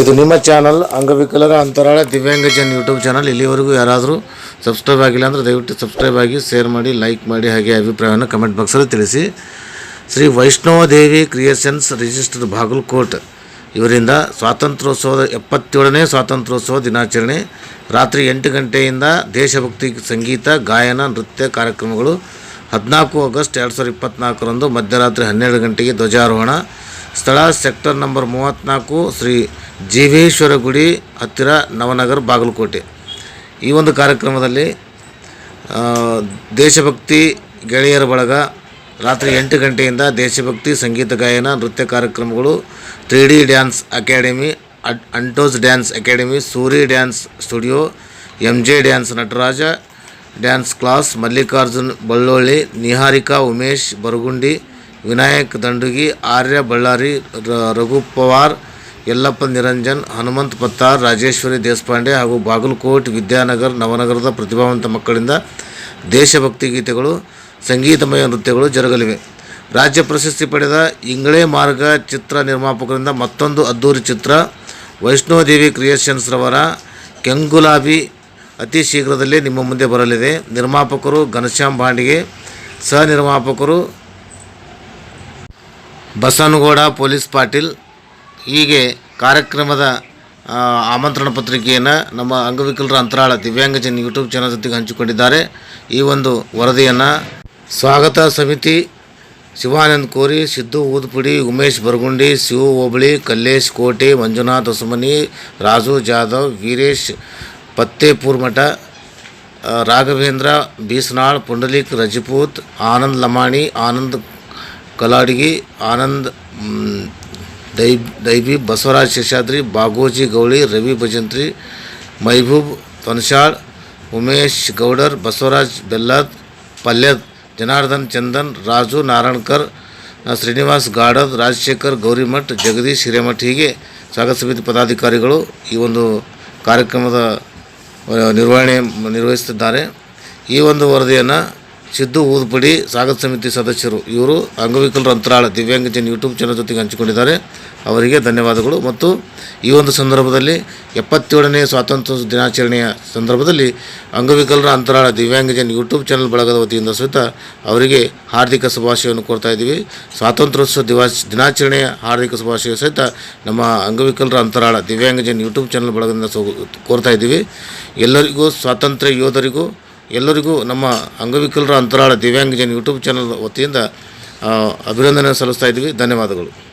ಇದು ನಿಮ್ಮ ಚಾನಲ್ ಅಂಗವಿಕಲರ ಅಂತರಾಳ ದಿವ್ಯಾಂಗಜನ್ ಯೂಟ್ಯೂಬ್ ಚಾನಲ್ ಇಲ್ಲಿವರೆಗೂ ಯಾರಾದರೂ ಸಬ್ಸ್ಕ್ರೈಬ್ ಆಗಿಲ್ಲ ಅಂದರೆ ದಯವಿಟ್ಟು ಸಬ್ಸ್ಕ್ರೈಬ್ ಆಗಿ ಶೇರ್ ಮಾಡಿ ಲೈಕ್ ಮಾಡಿ, ಹಾಗೆ ಅಭಿಪ್ರಾಯವನ್ನು ಕಮೆಂಟ್ ಬಾಕ್ಸಲ್ಲಿ ತಿಳಿಸಿ. ಶ್ರೀ ವೈಷ್ಣವ ದೇವಿ ಕ್ರಿಯೇಷನ್ಸ್ ರಿಜಿಸ್ಟರ್ ಬಾಗಲಕೋಟ್ ಇವರಿಂದ ಸ್ವಾತಂತ್ರ್ಯೋತ್ಸವದ ಎಪ್ಪತ್ತೇಳನೇ ಸ್ವಾತಂತ್ರ್ಯೋತ್ಸವ ದಿನಾಚರಣೆ. ರಾತ್ರಿ ಎಂಟು ಗಂಟೆಯಿಂದ ದೇಶಭಕ್ತಿ ಸಂಗೀತ, ಗಾಯನ, ನೃತ್ಯ ಕಾರ್ಯಕ್ರಮಗಳು ಹದಿನಾಲ್ಕು ಆಗಸ್ಟ್ ಎರಡು ಸಾವಿರದ ಇಪ್ಪತ್ತ್ನಾಲ್ಕರಂದು ಮಧ್ಯರಾತ್ರಿ ಹನ್ನೆರಡು ಗಂಟೆಗೆ ಧ್ವಜಾರೋಹಣ. ಸ್ಥಳ ಸೆಕ್ಟರ್ ನಂಬರ್ ಮೂವತ್ತ್ನಾಲ್ಕು ಶ್ರೀ ಜೀವೇಶ್ವರ ಗುಡಿ ಹತ್ತಿರ ನವನಗರ ಬಾಗಲಕೋಟೆ. ಈ ಒಂದು ಕಾರ್ಯಕ್ರಮದಲ್ಲಿ ದೇಶಭಕ್ತಿ ಗೆಳೆಯರ ಬಳಗ ರಾತ್ರಿ ಎಂಟು ಗಂಟೆಯಿಂದ ದೇಶಭಕ್ತಿ ಸಂಗೀತ ಗಾಯನ ನೃತ್ಯ ಕಾರ್ಯಕ್ರಮಗಳು three D dance academy ಅಂಟೋಸ್ dance academy, Suri dance studio M J dance Nataraja, dance class, Mallikarjun Ballolli, Niharika Umesh Baragundi Vinayak Dandugi, Arya Ballari Raghu Pawar, Yallappa Niranjan, Hanumant Pattar, Rajeshwari Deshpande ಹಾಗೂ ಬಾಗಲಕೋಟ್ ವಿದ್ಯಾನಗರ್, ನವನಗರದ ಪ್ರತಿಭಾವಂತ ಮಕ್ಕಳಿಂದ ದೇಶಭಕ್ತಿ ಗೀತೆಗಳು, ಸಂಗೀತಮಯ ನೃತ್ಯಗಳು ಜರುಗಲಿವೆ. ರಾಜ್ಯ ಪ್ರಶಸ್ತಿ ಪಡೆದ ಇಂಗಳೇ ಮಾರ್ಗ ಚಿತ್ರ ನಿರ್ಮಾಪಕರಿಂದ ಮತ್ತೊಂದು ಅದ್ದೂರಿ ಚಿತ್ರ, ವೈಷ್ಣೋದೇವಿ ಕ್ರಿಯೇಷನ್ಸ್ ರವರ ಕೆಂಗುಲಾಬಿ ಅತಿ ಶೀಘ್ರದಲ್ಲೇ ನಿಮ್ಮ ಮುಂದೆ ಬರಲಿದೆ. ನಿರ್ಮಾಪಕರು ಘನಶ್ಯಾಮ್ ಭಾಂಡಿಗೆ ಸಹ ನಿರ್ಮಾಪಕರು ಬಸನಗೌಡ ಪೊಲೀಸ್ ಪಾಟೀಲ್ ಹೀಗೆ ಕಾರ್ಯಕ್ರಮದ ಆಮಂತ್ರಣ ಪತ್ರಿಕೆಯನ್ನು ನಮ್ಮ ಅಂಗವಿಕಲರ ಅಂತರಾಳ ದಿವ್ಯಾಂಗಜನ್ ಯೂಟ್ಯೂಬ್ ಚಾನಲ್ ಜೊತೆಗೆ ಹಂಚಿಕೊಂಡಿದ್ದಾರೆ. ಈ ಒಂದು ವರದಿಯನ್ನು ಸ್ವಾಗತ ಸಮಿತಿ ಶಿವಾನಂದ್ ಕೋರಿ, ಸಿದ್ದು ಊದ್ಪುಡಿ, ಉಮೇಶ್ ಬರಗುಂಡಿ, ಶಿವು ಹೋಬಳಿ, ಕಲ್ಲೇಶ್ ಕೋಟೆ, ಮಂಜುನಾಥ್ ಹೊಸಮನಿ, ರಾಜು ಜಾಧವ್, ವೀರೇಶ್ ಪತ್ತೇಪೂರ್ ಮಠ ರಾಘವೇಂದ್ರ, ಬೀಸ್ನಾಳ್, ಪುಂಡಲಿಕ್ ರಜಪೂತ್, ಆನಂದ್ ಲಮಾಣಿ, ಆನಂದ್ ಕಲಾಡಿಗಿ ಆನಂದ್ ದೈ ದೈಬಿ ಬಸವರಾಜ್ ಶೇಷಾದ್ರಿ, ಬಾಗೋಜಿ ಗೌಳಿ, ರವಿ ಭಜಂತ್ರಿ, ಮೈಬೂಬ್ ತೊನ್ಶಾಳ್ ಉಮೇಶ್ ಗೌಡರ್, ಬಸವರಾಜ್ ಬೆಲ್ಲದ್, ಪಲ್ಯದ್, ಜನಾರ್ದನ್ ಚಂದನ್, ರಾಜು ನಾರಾಯಣ್ಕರ್ ಶ್ರೀನಿವಾಸ್ ಗಾಡದ್, ರಾಜಶೇಖರ್ ಗೌರಿಮಠ್, ಜಗದೀಶ್ ಹಿರೇಮಠ್ ಹೀಗೆ ಸ್ವಾಗತ ಸಮಿತಿ ಪದಾಧಿಕಾರಿಗಳು ಈ ಒಂದು ಕಾರ್ಯಕ್ರಮದ ನಿರ್ವಹಣೆ ನಿರ್ವಹಿಸುತ್ತಿದ್ದಾರೆ. ಈ ಒಂದು ವರದಿಯನ್ನು ಸಿದ್ದು ಊದುಪಡಿ ಸ್ವಾಗತ ಸಮಿತಿ ಸದಸ್ಯರು. ಇವರು ಅಂಗವಿಕಲರ ಅಂತರಾಳ ದಿವ್ಯಾಂಗಜನ್ ಯೂಟ್ಯೂಬ್ ಚಾನಲ್ ಜೊತೆಗೆ ಹಂಚಿಕೊಂಡಿದ್ದಾರೆ. ಅವರಿಗೆ ಧನ್ಯವಾದಗಳು. ಮತ್ತು ಈ ಒಂದು ಸಂದರ್ಭದಲ್ಲಿ ಎಪ್ಪತ್ತೇಳನೇ ಸ್ವಾತಂತ್ರ್ಯ ದಿನಾಚರಣೆಯ ಸಂದರ್ಭದಲ್ಲಿ ಅಂಗವಿಕಲರ ಅಂತರಾಳ ದಿವ್ಯಾಂಗಜನ್ ಯೂಟ್ಯೂಬ್ ಚಾನಲ್ ಬಳಗದ ವತಿಯಿಂದ ಸಹಿತ ಅವರಿಗೆ ಹಾರ್ದಿಕ ಶುಭಾಶಯವನ್ನು ಕೊಡ್ತಾ ಇದ್ದೀವಿ. ಸ್ವಾತಂತ್ರ್ಯೋತ್ಸವ ದಿವಾಸ್ ದಿನಾಚರಣೆಯ ಹಾರ್ದಿಕ ಶುಭಾಶಯ ಸಹಿತ ನಮ್ಮ ಅಂಗವಿಕಲರ ಅಂತರಾಳ ದಿವ್ಯಾಂಗಜನ್ ಯೂಟ್ಯೂಬ್ ಚಾನಲ್ ಬಳಗದಿಂದ ಕೋರ್ತಾ ಇದ್ದೀವಿ. ಎಲ್ಲರಿಗೂ, ಸ್ವಾತಂತ್ರ್ಯ ಯೋಧರಿಗೂ ಎಲ್ಲರಿಗೂ ನಮ್ಮ ಅಂಗವಿಕಲರ ಅಂತರಾಳ ದಿವ್ಯಾಂಗಜನ್ ಯೂಟ್ಯೂಬ್ ಚಾನಲ್ ವತಿಯಿಂದ ಅಭಿನಂದನೆ ಸಲ್ಲಿಸ್ತಾ ಇದ್ದೀವಿ. ಧನ್ಯವಾದಗಳು.